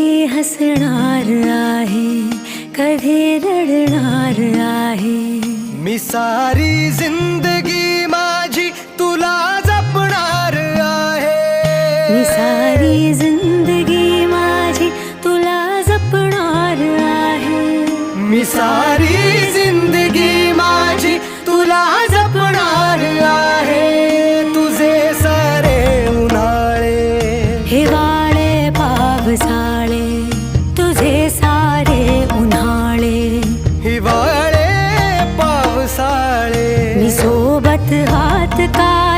हसणार आहे कधी रडणार आहे? मी सारी जिंदगी माझी तुला जपणार आहे. मी सारी जिंदगी माझी तुला जपणार आहे. मी सारी जिंदगी माझी तुला जपणार आहे. तुझे सारे उन्हाळे. हिवाळे पावसाळे सोबत हाथ का